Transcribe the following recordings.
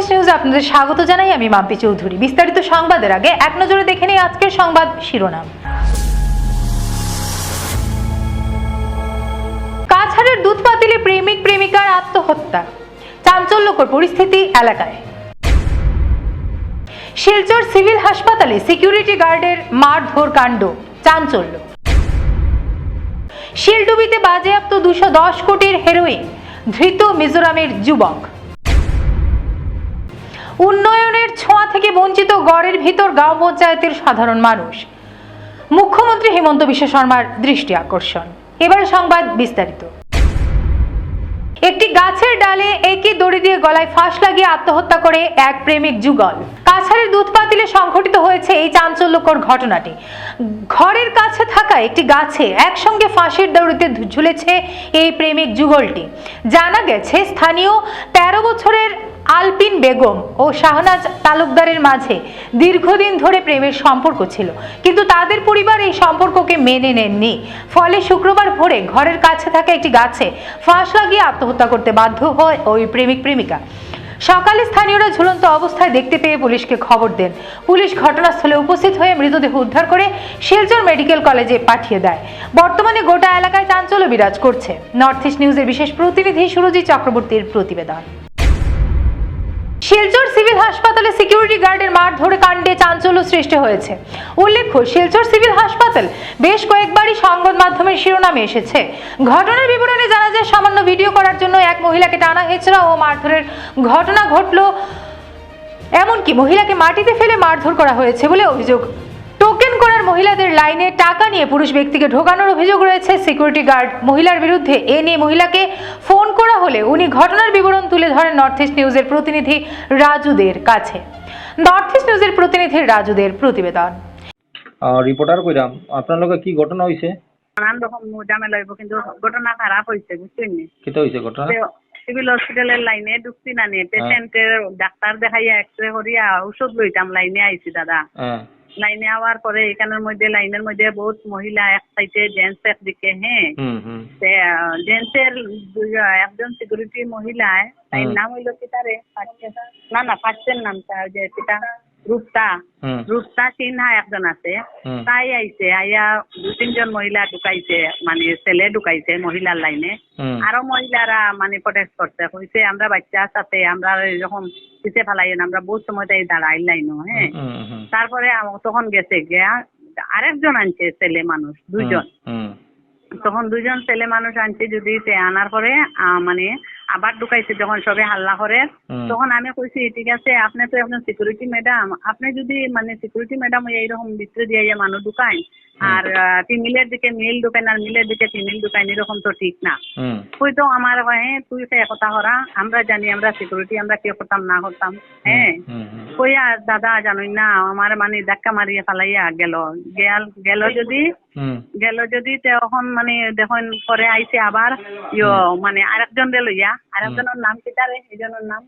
East নিউজে আপনাদের স্বাগত জানাই আমি মাম্পি চৌধুরী। বিস্তারিত সংবাদের আগে এক নজরে দেখে নিই আজকের সংবাদ শিরোনাম। কাছাড়ের দুধ পাতিলে প্রেমিক প্রেমিকার আত্মহত্যা। চাঞ্চল্যকর পরিস্থিতি এলাকায়। শিলচর সিভিল হাসপাতালে সিকিউরিটি গার্ডের মারধর কাণ্ড, চাঞ্চল্য। শিলডুবিতে বাজেয়াপ্ত দুশো দশ কোটির হেরোইন ধৃত মিজোরামের যুবক। উন্নয়নের ছোঁয়া থেকে বঞ্চিত গড়ের ভিতর গাঁও পঞ্চায়েতের সাধারণ মানুষ। মুখ্যমন্ত্রী হেমন্ত বিশ্ব শর্মার দৃষ্টি আকর্ষণ। এবার সংবাদ বিস্তারিত। একটি গাছের ডালে একই দড়ি দিয়ে গলায় ফাঁস লাগিয়ে আত্মহত্যা করে এক প্রেমিক যুগল। কাছাড়ের দুধ পাতিলে সংঘটিত হয়েছে এই চাঞ্চল্যকর ঘটনাটি। ঘরের কাছে থাকা একটি গাছে একসঙ্গে ফাঁসির দড়িতে ঝুলেছে এই প্রেমিক যুগলটি। জানা গেছে, স্থানীয় তেরো বছরের আলপিন বেগম ও শাহনাজ তালুকদারের মাঝে দীর্ঘদিন ধরে প্রেমের সম্পর্ক ছিল, কিন্তু তাদের পরিবার এই সম্পর্ককে মেনে নেননি। ফলে শুক্রবার ভোরে ঘরের কাছে থাকা একটি গাছে ফাঁস লাগিয়ে আত্মহত্যা করতে বাধ্য হয় ওই প্রেমিক প্রেমিকা। সকালে স্থানীয়রা ঝুলন্ত অবস্থায় দেখতে পেয়ে পুলিশকে খবর দেন। পুলিশ ঘটনাস্থলে উপস্থিত হয়ে মৃতদেহ উদ্ধার করে শিলচর মেডিকেল কলেজে পাঠিয়ে দেয়। বর্তমানে গোটা এলাকায় চাঞ্চল্য বিরাজ করছে। নর্থ ইস্ট নিউজের বিশেষ প্রতিনিধি সুরজিৎ চক্রবর্তীর প্রতিবেদন। শিলচর সিভিল হাসপাতালে সিকিউরিটি গার্ডের মারধরে কাণ্ডে চাঞ্চল্য সৃষ্টি হয়েছে। উল্লেখ্য, শিলচর সিভিল হাসপাতাল বেশ কয়েকবারই সংবাদ মাধ্যমের শিরোনামে এসেছে। ঘটনার বিবরণে জানা যায়, সামান্য ভিডিও করার জন্য এক মহিলাকে টানা হেঁচড়া ও মারধরের ঘটনা ঘটল। এমনকি মহিলাকে মাটিতে ফেলে মারধর করা হয়েছে বলে অভিযোগ। টোকেন মহিলাদের লাইনে টাকা নিয়ে পুরুষ ব্যক্তিকে ঢোকানোর অভিযোগ রয়েছে। সিকিউরিটি গার্ড মহিলার বিরুদ্ধে এ নিয়ে মহিলাকে ফোন করা হলে উনি ঘটনার বিবরণ তুলে ধরেন নর্থ ইস্ট নিউজের প্রতিনিধি রাজুদের কাছে। নর্থ ইস্ট নিউজের প্রতিনিধি রাজুদের প্রতিবেদন। রিপোর্টার কইরাম আপনার লগে কি ঘটনা হইছে? নানান রকম ঝামেলা হইব কিন্তু ঘটনা খারাপ হয়েছে বুঝছেন নি? কিতা হইছে ঘটনা? সিভিল হসপিটালের লাইনে ঢুকছি না নি। পেশেন্টের ডাক্তার দেখাইয়া এক্সরে করিয়া ঔষধ লইতাম লাইনে আইছি দাদা। হ্যাঁ। লাইনে আওয়ার পরে এখানের মধ্যে লাইনের মধ্যে বহুত মহিলা এক সাইডে জেন্টস একদিকে হ্যাঁ। জেন্টসের একজন সিকিউরিটি মহিলা তাই নাম হইল কি তারে? না না পাচ্ছেন নামটা ওই যে সেটা রূপতা রূপতা সিনহা একজন আছে। তাই আইছে আইয়া দু তিনজন মহিলা ঢুকাইছে মানে ছেলে ঢুকাইছে মহিলার লাইনে। আরও মহিলারা মানে প্রটেস্ট করছে। কইছে আমরা বাচ্চা সাথে আমরা এরকম পিছে ফেলাই আমরা বহুত সময় তাই দাঁড়াই লাইনও হ্যাঁ? তারপরে তখন গেছে গিয়া আরেকজন আনছে ছেলে মানুষ দুইজন। হুম তখন দুজন ছেলে মানুষ আনছে যদি সে আনার পরে মানে আবার ঢুকাইছে যখন সবে হাল্লা করে। তখন আমি কইছি ঠিক আছে আপনি তো একজন সিকিউরিটি ম্যাডাম আপনি যদি মানে সিকিউরিটি ম্যাডাম এইরকম ভিতরে দিয়ে মানুষ ঢুকায় আর ফিমেলের দিকে মেল ঢুকায় আর মিলের দিকে ফিমেল ঢুকায় এরকম তো ঠিক না। তুই তো আমার হ্যাঁ তুই সে কথা করা আমরা জানি আমরা সিকিউরিটি আমরা কে করতাম না করতাম হ্যাঁ? হুম কইয়া দাদা জানোই না আমার মানে ধাক্কা মারিয়ে ফালাইয়া গেল। গেল গেল যদি গেল যদি তখন মানে দেখুন পরে আইছে আবার ইয়ো মানে আরেকজন রে লইয়া আরেকজনের নাম কিতারে এইজনের নাম?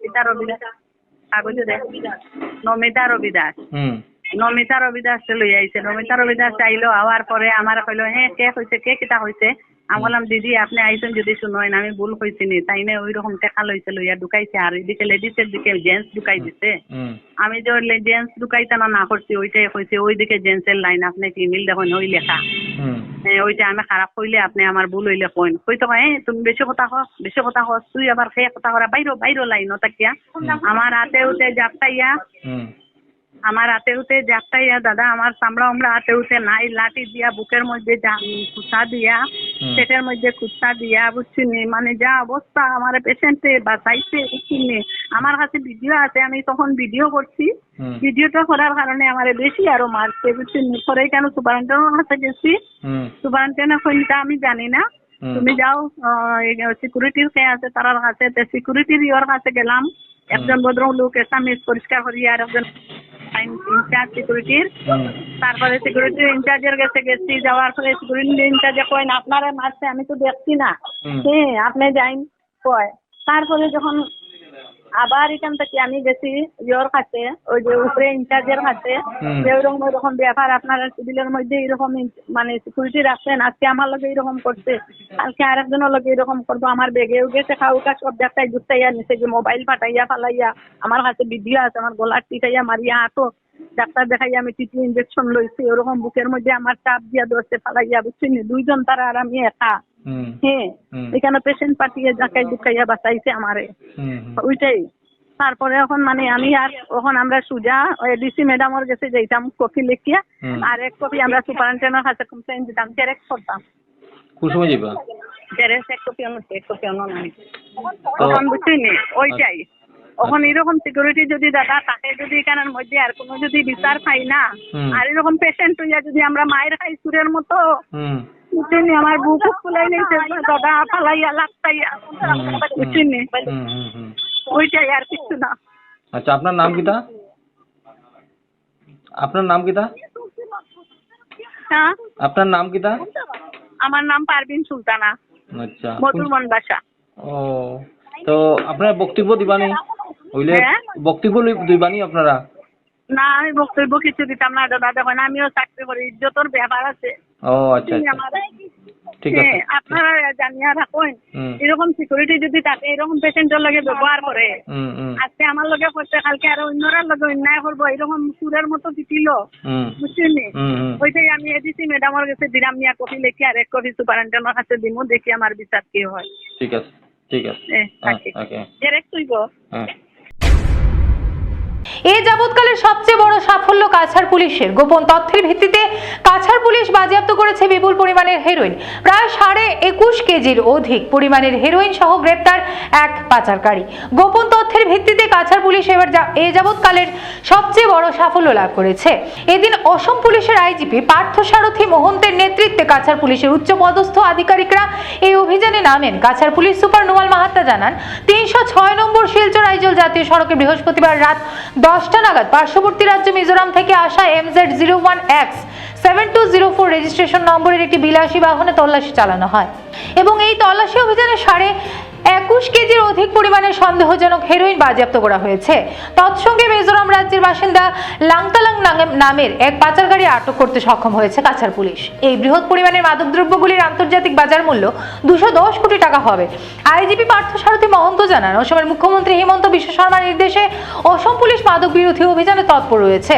কিতা রবিদাস কাগজে দে। নমিতা রবিদাস হুম। নমিতা রবিদাস লই আইছে নমিতা রবিদাস আইলো আওয়ার পরে আমার কইলো হে কে হইছে কে কিতা হইছে আমি বললাম দিদি আপনি আইছেন যদি শুনোয় আমি ভুল হয়েছি নি। তাই না ওই রকম টেকা লইছে লইয়া ঢুকাইছে আর এদিকে লেডিসের দিকে জেন্টস ঢুকাই দিছে। আমি যে জেন্টস ঢুকাইতে না না করছি ওইটাই কইছে ওইদিকে জেন্টসের লাইন আপনি কি মিল দেখুন ওই লেখা? ওইটা আমি খারাপ কইলে আপনি আমার ভুল হইলে কইন কই তো কয়, "এ, তুমি বেশি কথা কস বেশি কথা কস তুই আবার সেই কথা করা বাইরো বাইরো লাইন তাকিয়া আমার হাতে উঠে জাপটাইয়া আমার হাতে উঠে জাপটাইয়া দাদা আমার চামড়া উমড়া হাতে উঠে নাই লাঠি দিয়া বুকের মধ্যে কুত্তা দিয়া পেটের মধ্যে কুত্তা দিয়া বুঝছি নি মানে যা অবস্থা আমার পেশেন্টে বাঁচাইছে বুঝছি নি আমার কাছে ভিডিও আছে আমি তখন ভিডিও করছি। ভিডিওটা করার কারণে আমার বেশি আরও মারছে বুঝছি নি পরে কেন সুপারিনটেন্ডেন্টের কাছে গেছি? হুম। সুপারিনটেন্ডেন্ট কোনটা আমি জানি না। তুমি যাও সিকিউরিটির কে আছে তার কাছে সিকিউরিটির ইয়র কাছে গেলাম। একজন ভদ্রলোক এসামিস পরিষ্কার করি আর একজন ইনচার্জ সিকিউরিটির তারপরে সিকিউরিটি ইনচার্জের কাছে গেছি যাওয়ার পরে সিকিউরিটি ইনচার্জে কয় না আপনারা মারছে আমি তো দেখছি না। হ্যাঁ আপনি যাইন কয়। তারপরে যখন আবার এখান থেকে আমি গেছি ইয়োর কাছে ওই যে উপরে ইনচার্জের কাছে। যে ওইরকম ওইরকম ব্যাপার আপনারা সিভিলের মধ্যে এরকম মানে সিকিউরিটি রাখছেন আজকে আমার লগে এরকম করছে কালকে আরেকজনের লগে এরকম করব আমার বেগেও গেছে খাউকা সব দেখাই জুটাইয়া নিচে যে মোবাইল ফাটাইয়া ফালাইয়া আমার কাছে ভিডিও আছে আমার গলার টিকাইয়া মারিয়া হাতো ডাক্তার দেখাইয়া আমি টিটি ইঞ্জেকশন লইছি ওরকম বুকের মধ্যে আমার চাপ দিয়া ধরছে ফালাইয়া বুঝছেন দুইজন তারা আর আমি একা। হ্যাঁ এখানে পেশেন্ট পাঠিয়ে জাকাই দুকাইয়া বাঁচাইছে আমারে। ওইটাই। তারপরে এখন মানে আমি আর এখন আমরা সুজা ডিসি ম্যাডামের কাছে যাইতাম কপি লিখিয়া। আর এক কপি আমরা সুপারিনটেন্ডেন্টের কাছে কমপ্লেন দিতাম জেরেক্স করতাম। কোন সময় যাবা জেরেক্স এক কপি অন্য এক কপি অন্য নাই। তখন বুঝছিনি ওইটাই। এখন এরকম সিকিউরিটি যদি দাদা তাকে যদি এখানের মধ্যে আর কোনো যদি বিচার পাই না আর এরকম পেশেন্ট হইয়া যদি আমরা মায়ের খাই সুরের মতো বুঝছিনি আমার বুক ফুলাই নিয়েছে দাদা ফালাইয়া লাগতাইয়া ওইটাই আর কিছু না। আচ্ছা আপনার নাম কিটা আপনার নাম কিটা হ্যাঁ? আপনার নাম কিটা আমার নাম পারভিন সুলতানা আচ্ছা মধুরমন বাসা। ও তো আপনার বক্তব্য দিবানি? হইলে হ্যাঁ? বক্তব্য দিবানি আপনারা? না আমি বক্তব্য কিছু দিতাম না দাদা দেখেন আমিও চাকরি করি ইজ্জতর ব্যাপার আছে। ও আচ্ছা আচ্ছা। ঠিক হ্যাঁ, আছে আপনারা জানিয়া রাখেন এরকম সিকিউরিটি যদি তাকে এরকম পেশেন্টের লগে ব্যবহার করে। আজকে আমার লগে করতে কালকে আরও অন্যরার লগে অন্যায় করব এরকম সুরের মতো পিটিল। বুঝছেন ওইটাই আমি এডিসি ম্যাডামের কাছে দিলাম নিয়া কপি লিখে আর এক কপি সুপারিনটেন্ডেন্টের কাছে দিমু দেখি আমার বিচার কি হয়। ঠিক আছে ঠিক আছে। হ্যাঁ ওকে। জেরেক্স তুইব? হ্যাঁ। এ যাবৎকালের সবচেয়ে বড় সাফল্য কাছাড় পুলিশের। গোপন তথ্যের ভিত্তিতে কাছাড় পুলিশ বাজেয়াপ্ত করেছে বিপুল পরিমাণের হেরোইন প্রায় সাড়ে একুশ কেজির অধিক পরিমাণের হেরোইন সহ গ্রেপ্তার এক পাচারকারী। গোপন তথ্যের ভিত্তিতে কাছাড় পুলিশ এবার এ যাবৎকালের সবচেয়ে বড় সাফল্য লাভ করেছে। এদিন অসম পুলিশের আইজিপি পার্থ সারথী মোহন্তের নেতৃত্বে কাছাড় পুলিশের উচ্চ পদস্থ আধিকারিকরা এই অভিযানে নামেন। কাছাড় পুলিশ সুপার নোয়াল মাহাত্তা জানান, তিনশো ছয় নম্বর শিলচর আইজল জাতীয় সড়কে বৃহস্পতিবার রাত দশটা নাগাদ পার্শ্ববর্তী রাজ্য মিজোরাম থেকে আসা MZ zero one X seven two zero four registration নম্বরের একটি বিলাসী বাহনে তল্লাশি চালানো হয়। এবং এই তল্লাশি অভিযানে সাড়ে একুশ কেজির অধিক পরিমাণে সন্দেহজনক হেরোইন বাজেয়াপ্ত করা হয়েছে। তৎসঙ্গে মিজোরাম রাজ্যের বাসিন্দা লাংতালাং নামের এক আটক করতে সক্ষম হয়েছে কাছাড় পুলিশ। এই বৃহৎ পরিমাণের মাদকদ্রব্যগুলির আন্তর্জাতিক বাজার মূল্য দুশো দশ কোটি টাকা হবে। আইজিপি মহন্ত জানান অসমের মুখ্যমন্ত্রী হেমন্ত বিশ্ব শর্মার নির্দেশে অসম পুলিশ মাদক বিরোধী অভিযানে তৎপর রয়েছে।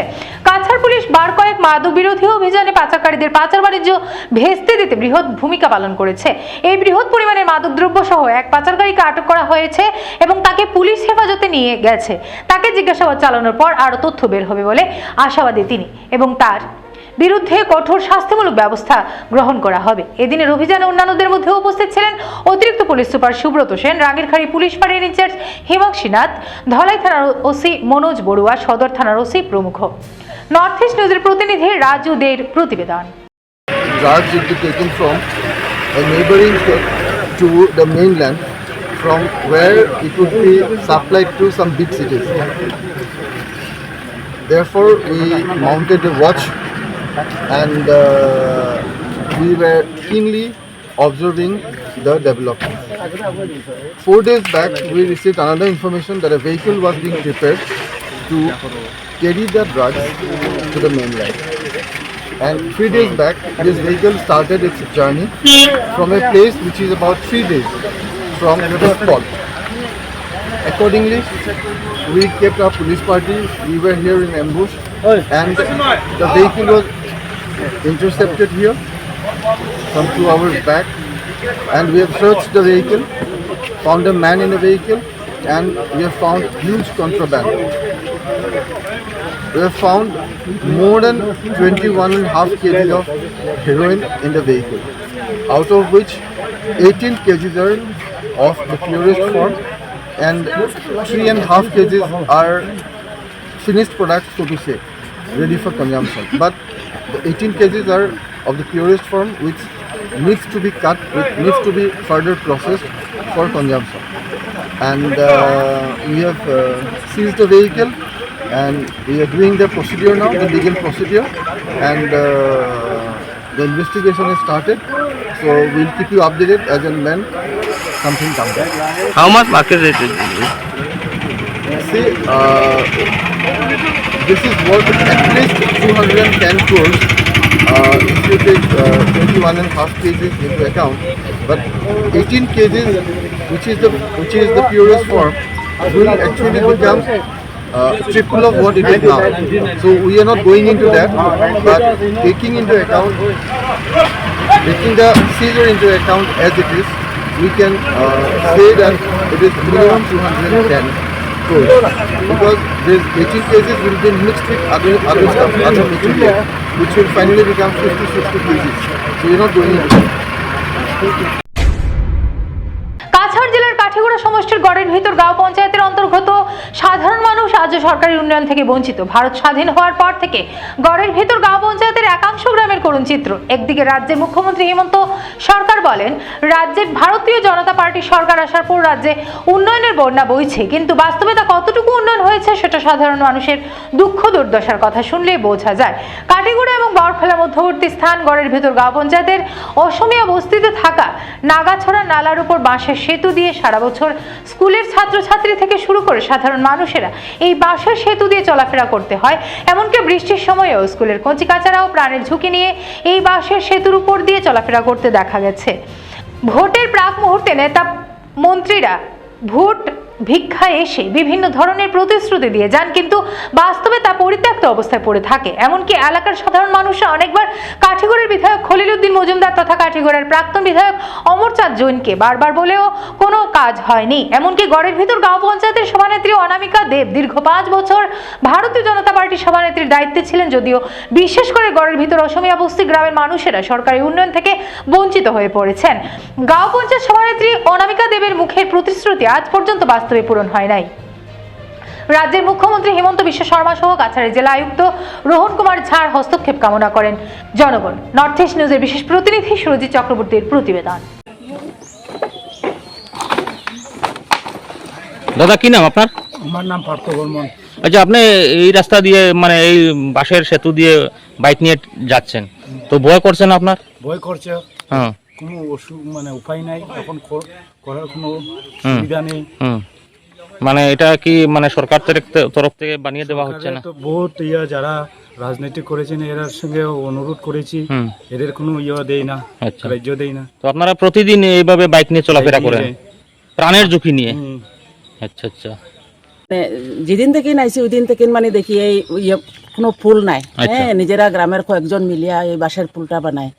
কাছাড় পুলিশ বার কয়েক মাদক বিরোধী অভিযানে পাচারকারীদের পাচার বাণিজ্য ভেস্তে দিতে বৃহৎ ভূমিকা পালন করেছে। এই বৃহৎ পরিমাণের মাদকদ্রব্য সহ এক পাচারকারীকে আটক করা হয়েছে এবং তাকে পুলিশ হেফাজতে নিয়ে গেছে। তাকে জিজ্ঞাসাবাদ চালানোর পর আরও তথ্য বের হবে বলে আশাবাদী তিনি এবং তার বিরুদ্ধে কঠোর শাস্তিমূলক ব্যবস্থা গ্রহণ করা হবে। এদিনের অভিযানে অন্যান্যদের মধ্যে উপস্থিত ছিলেন অতিরিক্ত police super Subrata Sen, Ragerkhari police ফাঁড়ির ইনচার্জ হিমাক্ষী নাথ, ধলাই থানার ওসি মনোজ বড়ুয়া, সদর থানার ওসি প্রমুখ। নর্থ ইস্ট নিউজের প্রতিনিধি রাজু দের প্রতিবেদন। Will be taken from a neighboring state to the mainland. From where it would be supplied to some big cities. Therefore, we mounted a watch and uh, we were keenly observing the development. Four days back, we received another information that a vehicle was being prepared to carry the drugs to the mainland. And three days back, this vehicle started its journey from a place which is about three days from the spot. Accordingly, we kept our police party. We were here in ambush, and the vehicle was intercepted here some two hours back. And we have searched the vehicle, found a man in the vehicle, and we have found huge contraband we have found more than 21 and a half kgs of heroin in the vehicle, out of which 18 kg are of the purest form and 3 and half kgs are finished products, so to say, ready for consumption. But the 18 kgs are of the purest form, which needs to be cut, which needs to be further processed for consumption. And uh, we have uh, seized the vehicle and we are doing the procedure now, the legal procedure, and uh, the investigation has started. So we'll keep you updated as and when something comes up. How much market rate is this? See, uh, this is worth at least 210 crores uh, if you take uh, 21 and half kgs into account. But 18 kgs, which is the which is the purest form, will actually become uh, triple of what it is now. So we are not going into that, but taking into account, taking the seizure into account as it is, we can uh, say that it is minimum 210 crores because this 18 cases will be mixed with other other stuff, other material, which will finally become 50, 60 cases. So you're not into that. Cachar জেলার কাঠিগুড়া সমষ্টির গড়ের ভিতর গাঁও পঞ্চায়েতের অন্তর্গত মানুষ আজও সরকারি উন্নয়ন থেকে বঞ্চিত। ভারত স্বাধীন হওয়ার পর থেকে গড়ের ভিতর গাঁও পঞ্চায়েতের একাংশ গ্রামের করুণ চিত্র। একদিকে রাজ্যের মুখ্যমন্ত্রী হেমন্ত সরকার বলেন রাজ্যে ভারতীয় জনতা পার্টির সরকার আসার পর রাজ্যে উন্নয়নের বন্যা বইছে, কিন্তু বাস্তবে তা কতটুকু উন্নয়ন হয়েছে সেটা সাধারণ মানুষের দুঃখ দুর্দশার কথা শুনলেই বোঝা যায়। কাটিগুড়া এবং বরখোলা মধ্যবর্তী স্থান গড়ের ভেতর গাঁও পঞ্চায়েতের অসমিয়া বস্তিতে থাকা নাগাছড়া নালার উপর বাঁশের সেতু দিয়ে সারা বছর স্কুলের ছাত্রছাত্রী থেকে শুরু করে সাধারণ মানুষেরা এই বাঁশের সেতু দিয়ে চলাফেরা করতে হয়। এমনকি বৃষ্টির সময়ও স্কুলের কচিকাচারাও প্রাণের ঝুঁকি নিয়ে এই বাসের সেতুর উপর দিয়ে চলাফেরা করতে দেখা গেছে। ভোটের প্রাক মুহূর্তে নেতা মন্ত্রীরা ভোট ভিক্ষায় এসে বিভিন্ন ধরনের প্রতিশ্রুতি দিয়ে যান, কিন্তু বাস্তবে তা পরিত্যক্ত অবস্থায় পড়ে থাকে। এমনকি এলাকার সাধারণ মানুষরা অনেকবার কাঠিগড়ের বিধায়ক খলিল উদ্দিন মজুমদার তথা কাঠিগড়ের প্রাক্তন বিধায়ক অমরচাঁদ জৈনকে বারবার বলেও কোনো কাজ হয়নি। এমনকি গড়ের ভিতর গাঁও পঞ্চায়েতের সভানেত্রী অনামিকা দেব দীর্ঘ পাঁচ বছর ভারতীয় জনতা পার্টির সভানেত্রীর দায়িত্বে ছিলেন, যদিও বিশেষ করে গড়ের ভিতর অসমিয়া বস্তি গ্রামের মানুষেরা সরকারি উন্নয়ন থেকে বঞ্চিত হয়ে পড়েছেন। গাঁও পঞ্চায়েত সভানেত্রী অনামিকা দেবের মুখের প্রতিশ্রুতি আজ পর্যন্ত বাস্তবে পূরণ হয় নাই। রাজ্যের মুখ্যমন্ত্রী হেমন্ত বিশ্ব শর্মা সহ কাছাড়ের জেলা আয়ুক্ত রোহন কুমার ঝাড় হস্তক্ষেপ কামনা করেন। জনগণ নর্থ ইস্ট নিউজের বিশেষ প্রতিনিধি সুরজিৎ চক্রবর্তীর প্রতিবেদন। দাদা কি নাম আপনার? আমার নাম পার্থ বর্মন। আচ্ছা আপনি এই রাস্তা দিয়ে মানে এই বাসের সেতু দিয়ে বাইক নিয়ে যাচ্ছেন। তো ভয় করছে না আপনার? ভয় করছে। হ্যাঁ। কোনো অসু মানে উপায় নাই। এখন করার কোনো সুবিধা নেই। মানে এটা কি মানে সরকার তরফ- থেকে বানিয়ে দেওয়া হচ্ছে না? তো বহুত ইয়া যারা রাজনীতি করেছেন এর সঙ্গে অনুরোধ করেছি। এদের কোনো ইয়া দেয় না আচ্ছা। সাহায্য দেয় না। তো আপনারা প্রতিদিন এইভাবে বাইক নিয়ে চলাফেরা করেন? প্রাণের ঝুঁকি নিয়ে? আচ্ছা আচ্ছা। মানে যেদিন থেকে নাইছি ওই দিন থেকে মানে দেখি এই ইয়ে কোনো ফুল নাই। আচ্ছা। হ্যাঁ নিজেরা গ্রামের কয়েকজন মিলিয়া এই বাঁশের ফুলটা বানায়।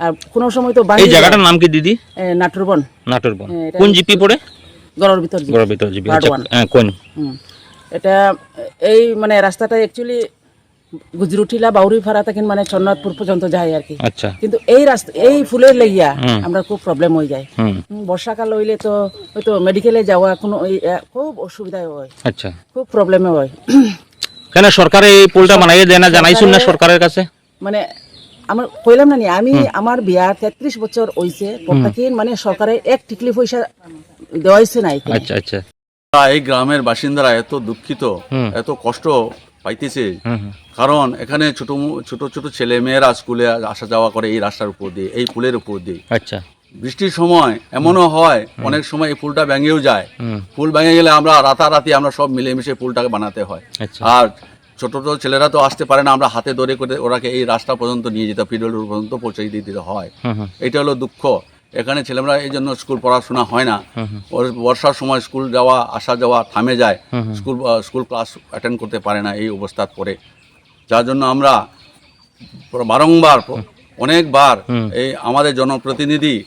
আর কোনো সময় তো এই বাড়ি জায়গাটার নাম কি দিদি? নাটুরবন নাটোর বন। হ্যাঁ, কোন জিপি পড়ে? গড়ের ভিতর গড়ের ভিতর জিপি আচ্ছা। হ্যাঁ, কোন? এটা এই মানে রাস্তাটা অ্যাকচুয়ালি গুজরুটিলা বাউরি ফাড়া থেকে মানে চন্নাথপুর পর্যন্ত যায় আর কি। আচ্ছা। কিন্তু এই রাস্তা এই ফুলের লেগিয়া। আমরা খুব প্রবলেম হয়ে যায় বর্ষাকাল হইলে তো হয়তো মেডিকেলে যাওয়া কোনো খুব অসুবিধা হয়। আচ্ছা। খুব প্রবলেমে হয়। কেন সরকার এই পুলটা বানাইয়ে দেয় না? জানাইছুন না সরকারে- সরকারের কাছে? মানে আমার কইলাম না নি, আমি আমার বিয়া তেত্রিশ বছর হইছে মানে সরকারের এক টিকলি পয়সা দেওয়া হয়েছে না এখানে। আচ্ছা আচ্ছা। এই গ্রামের বাসিন্দারা এত দুঃখিত হুম। এত কষ্ট পাইতেছে। হুম হুম। কারণ এখানে ছোট মু- ছোট ছোট ছেলে মেয়েরা স্কুলে আসা যাওয়া করে এই রাস্তার উপর দিয়ে এই পুলের উপর দিয়ে। আচ্ছা। বৃষ্টির সময় এমনও হয় অনেক সময় এই পুলটা ভেঙেও যায়। হুম। পুল ভেঙে গেলে আমরা রাতারাতি আমরা সব মিলেমিশে পুলটাকে বানাতে হয়। আচ্ছা। আর ছোট ছোট ছেলেরা তো আসতে পারে না আমরা হাতে ধরে করে ওরাকে এই রাস্তা পর্যন্ত নিয়ে যেতে পিডল পর্যন্ত পৌঁছে দিয়ে দিতে হয়। হুম হুম। এটা হলো দুঃখ। এখানে ছেলেমেয়েরা এই জন্য স্কুল পড়াশোনা হয় না। ওর- বর্ষার সময় স্কুল যাওয়া আসা যাওয়া থামে যায়। স্কুল স্কুল ক্লাস অ্যাটেন্ড করতে পারে না এই অবস্থার পরে। যার জন্য আমরা বারংবার অনেকবার এই আমাদের জনপ্রতিনিধি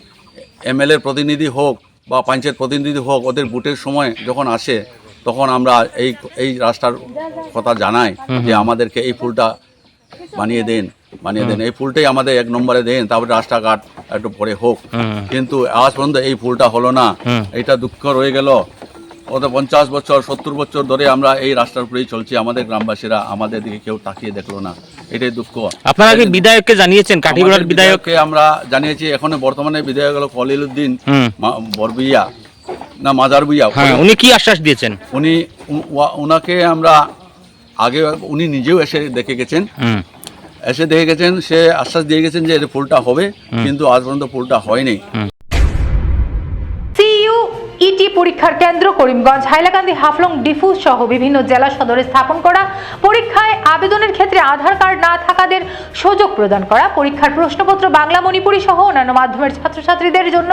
এমএলএ প্রতিনিধি হোক বা পঞ্চায়েত প্রতিনিধি হোক ওদের বুটের সময় যখন আসে তখন আমরা এই এই রাস্তার কথা জানাই যে আমাদেরকে এই ফুলটা বানিয়ে দেন। বানিয়ে দেন। এই ফুলটাই আমাদের এক নম্বরে দেন তারপরে রাস্তাঘাট একটু পরে হোক। কিন্তু আজ পর্যন্ত এই ফুলটা হলো না। এটা দুঃখ রয়ে গেল। গত পঞ্চাশ বছর সত্তর বছর ধরে আমরা এই রাস্তার উপরেই চলছি। আমাদের গ্রামবাসীরা আমাদের দিকে কেউ তাকিয়ে দেখল না। এটাই দুঃখ। আপনারা কি বিধায়ককে জানিয়েছেন? কাঠিগড়ার বিধায়ককে আমরা জানিয়েছি এখন বর্তমানে বিধায়ক হলো মা- বরবুইয়া না মাজার বুইয়া হ্যাঁ উনি কি আশ্বাস দিয়েছেন? উনি ওনাকে আমরা আগে উনি নিজেও এসে দেখে গেছেন। এসে দেখে গেছেন সে আশ্বাস দিয়ে গেছেন যে এটা ফুলটা হবে কিন্তু আজ পর্যন্ত ফুলটা হয়নি। পরীক্ষার কেন্দ্র করিমগঞ্জ, হাইলাকান্দি, হাফলং ডিফু সহ বিভিন্ন জেলা সদরে স্থাপন করা পরীক্ষায় আবেদনের ক্ষেত্রে আধার কার্ড না থাকাদের সুযোগ প্রদান করা, পরীক্ষার প্রশ্নপত্র বাংলা মণিপুরি সহ অন্যান্য মাধ্যমের ছাত্রছাত্রীদের জন্য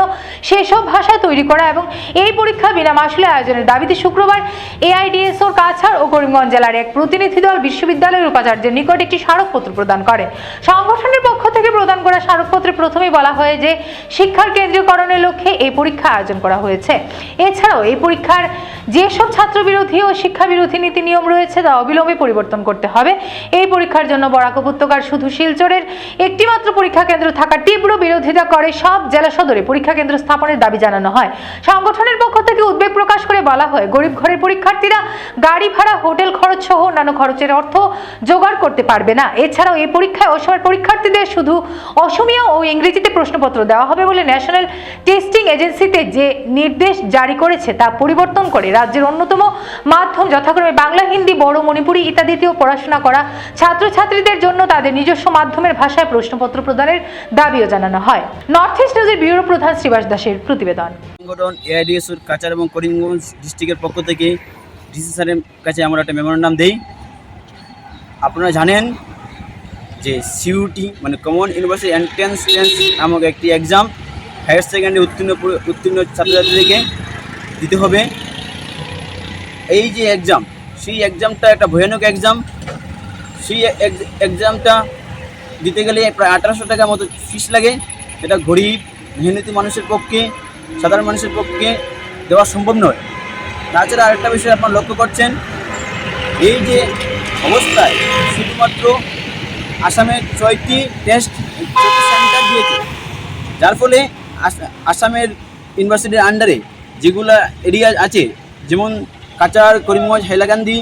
সেসব ভাষায় তৈরি করা এবং এই পরীক্ষা বিনা মাসুলে আয়োজনের দাবিতে শুক্রবার এআইডিএসওর কাছাড় ও করিমগঞ্জ জেলার এক প্রতিনিধি দল বিশ্ববিদ্যালয়ের উপাচার্যের নিকট একটি স্মারকপত্র প্রদান করে। সংগঠনের পক্ষ থেকে প্রদান করা স্মারকপত্রে প্রথমেই বলা হয় যে, শিক্ষার কেন্দ্রীয়করণের লক্ষ্যে এই পরীক্ষা আয়োজন করা হয়েছে। এছাড়াও এই পরীক্ষার যেসব ছাত্র বিরোধী ও শিক্ষা বিরোধী নীতি নিয়ম রয়েছে তা অবিলম্বে পরিবর্তন করতে হবে। এই পরীক্ষার জন্য বরাক উপত্যকার শুধু শিলচরের একটিমাত্র পরীক্ষা কেন্দ্র থাকার তীব্র বিরোধিতা করে সব জেলা সদরে পরীক্ষা কেন্দ্র স্থাপনের দাবি জানানো হয়। সংগঠনের পক্ষ থেকে উদ্বেগ প্রকাশ করে বলা হয়, গরিব ঘরের পরীক্ষার্থীরা গাড়ি ভাড়া, হোটেল খরচ সহ অন্যান্য খরচের অর্থ জোগাড় করতে পারবে না। এছাড়াও এই পরীক্ষায় অসমের পরীক্ষার্থীদের শুধু অসমীয়া ও ইংরেজিতে প্রশ্নপত্র দেওয়া হবে বলে ন্যাশনাল টেস্টিং এজেন্সিতে যে নির্দেশ জারি করেছে তা পরিবর্তন করে রাজ্যের অন্যতম মাধ্যম যথাক্রমে বাংলা, হিন্দি, বড়, মণিপুরি ইত্যাদিতেও পড়াশোনা করা ছাত্রছাত্রীদের জন্য তাদের নিজস্ব মাধ্যমের ভাষায় প্রশ্নপত্র প্রদানের দাবিও জানানো হয়। নর্থ ইস্ট নিউজের ব্যুরো প্রধান শ্রীবাস দাসের প্রতিবেদন। সংগঠন এআইডিএসুর কাচার এবং করিমগঞ্জ ডিস্ট্রিক্টের পক্ষ থেকে ডিসি স্যারের কাছে আমরা একটা মেমোরেন্ডাম দেই। আপনারা জানেন যে সিইউটি মানে কমন ইউনিভার্সিটি এন্ট্রান্স নামক একটি এক্সাম হায়ার সেকেন্ডারি উত্তীর্ণ উত্তীর্ণ ছাত্রছাত্রীদেরকে দিতে হবে। এই যে এক্সাম সেই এক্সামটা একটা ভয়ানক এক্সাম সেই এক্সামটা দিতে গেলে প্রায় আঠারোশো টাকার মতো ফিস লাগে। এটা গরিব, মেহনতি মানুষের পক্ষে, সাধারণ মানুষের পক্ষে দেওয়া সম্ভব নয়। তাছাড়া আরেকটা বিষয় আপনারা লক্ষ্য করছেন, এই যে অবস্থায় শুধুমাত্র আসামে ছয়টি টেস্ট সেন্টার দিয়েছে। যার ফলে আস- আসামের ইউনিভার্সিটির আন্ডারে যেগুলা এরিয়া আছে, যেমন কাচার, করিমগঞ্জ হাইলাকান্দি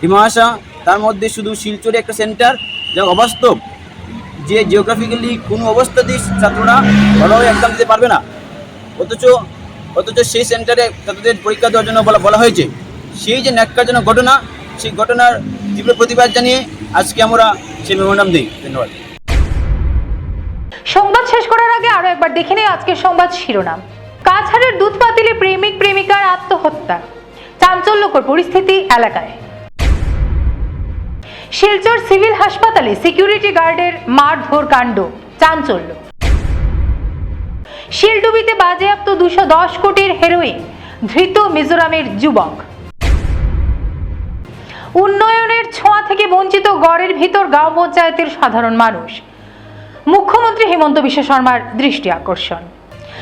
ডিমাহাসা তার মধ্যে শুধু শিলচরে একটা সেন্টার যা অবাস্তব। যে জিওগ্রাফিক্যালি কোনো অবস্থাতেই ছাত্ররা ভালোভাবে এক্সাম দিতে পারবে না। অথচ অথচ সেই সেন্টারে ছাত্রদের পরীক্ষা দেওয়ার জন্য বলা বলা হয়েছে। সেই যে ন্যাক্কারজনক ঘটনা, সেই ঘটনার তীব্র প্রতিবাদ জানিয়ে আজকে আমরা সেই মেমোরান্ডাম দিই। ধন্যবাদ। সংবাদ শেষ করার আগে আরও একবার দেখে নেই আজকের সংবাদ শিরোনাম। কাছাড়ের দুধ পাতিলে প্রেমিক প্রেমিকার আত্মহত্যা। চাঞ্চল্যকর পরিস্থিতি এলাকায়। শিলচর সিভিল হাসপাতালে সিকিউরিটি গার্ডের মারধর কাণ্ড, চাঞ্চল্য। শিলডুবিতে বাজেয়াপ্ত দুশো দশ কোটির হেরোইন ধৃত মিজোরামের যুবক। উন্নয়নের ছোঁয়া থেকে বঞ্চিত গড়ের ভিতর গাঁও পঞ্চায়েতের সাধারণ মানুষ। মুখ্যমন্ত্রী হেমন্ত বিশ্ব শর্মার দৃষ্টি আকর্ষণ।